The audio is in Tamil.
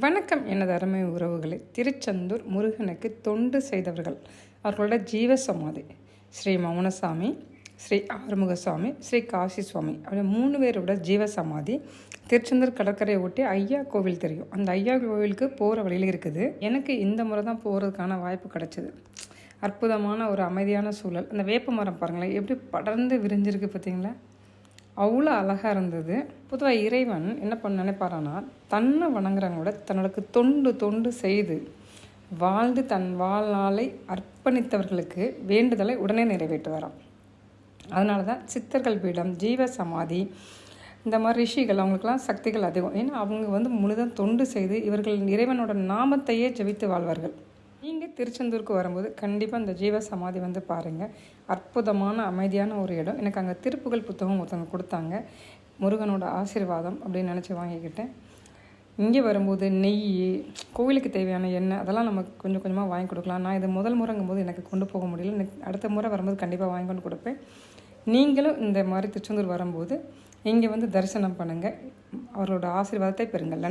வணக்கம் எனது அருமை உறவுகளை. திருச்செந்தூர் முருகனுக்கு தொண்டு செய்தவர்கள் அவர்களோட ஜீவ சமாதி ஸ்ரீ மௌனசாமி ஸ்ரீ ஆறுமுகசாமி ஸ்ரீ காசி சுவாமி அப்படி மூணு பேரோட ஜீவ சமாதி திருச்செந்தூர் கடற்கரையை ஒட்டி ஐயா கோவில் தெரியும். அந்த ஐயா கோவிலுக்கு போகிற வழியில் இருக்குது. எனக்கு இந்த முறை தான் போகிறதுக்கான வாய்ப்பு கிடச்சிது. அற்புதமான ஒரு அமைதியான சூழல். அந்த வேப்ப மரம் பாருங்களேன் எப்படி படர்ந்து விரிஞ்சிருக்கு பார்த்தீங்களா அவ்வளோ அழகாக இருந்தது. பொதுவாக இறைவன் என்ன பண்ண நினைப்பாரானா தன்னை வணங்குறவங்களோட தன்னோட தொண்டு தொண்டு செய்து வாழ்ந்து தன் வாழ்நாளை அர்ப்பணித்தவர்களுக்கு வேண்டுதலை உடனே நிறைவேற்றுவாராம். அதனால தான் சித்தர்கள் பீடம் ஜீவ சமாதி இந்த மாதிரி ரிஷிகள் அவங்களுக்கெல்லாம் சக்திகள் அதிகம். ஏன்னா அவங்க வந்து முழுதான் தொண்டு செய்து இவர்கள் இறைவனோட நாமத்தையே ஜெபித்து வாழ்வார்கள். நீங்கள் திருச்செந்தூருக்கு வரும்போது கண்டிப்பாக இந்த ஜீவ சமாதி வந்து பாருங்கள் அற்புதமான அமைதியான ஒரு இடம். எனக்கு அங்கே திருப்புகள் புத்தகம் ஒருத்தவங்க கொடுத்தாங்க. முருகனோட ஆசீர்வாதம் அப்படின்னு நினச்சி வாங்கிக்கிட்டேன். இங்கே வரும்போது நெய் கோவிலுக்கு தேவையான எண்ணெய் அதெல்லாம் நம்ம கொஞ்சம் கொஞ்சமாக வாங்கி கொடுக்கலாம். நான் இது முதல் முறைங்கும் போது எனக்கு கொண்டு போக முடியல. அடுத்த முறை வரும்போது கண்டிப்பாக வாங்கி கொண்டு கொடுப்பேன். நீங்களும் இந்த மாதிரி திருச்செந்தூர் வரும்போது இங்கே வந்து தரிசனம் பண்ணுங்கள் அவரோட ஆசீர்வாதத்தை பெறுங்கள்.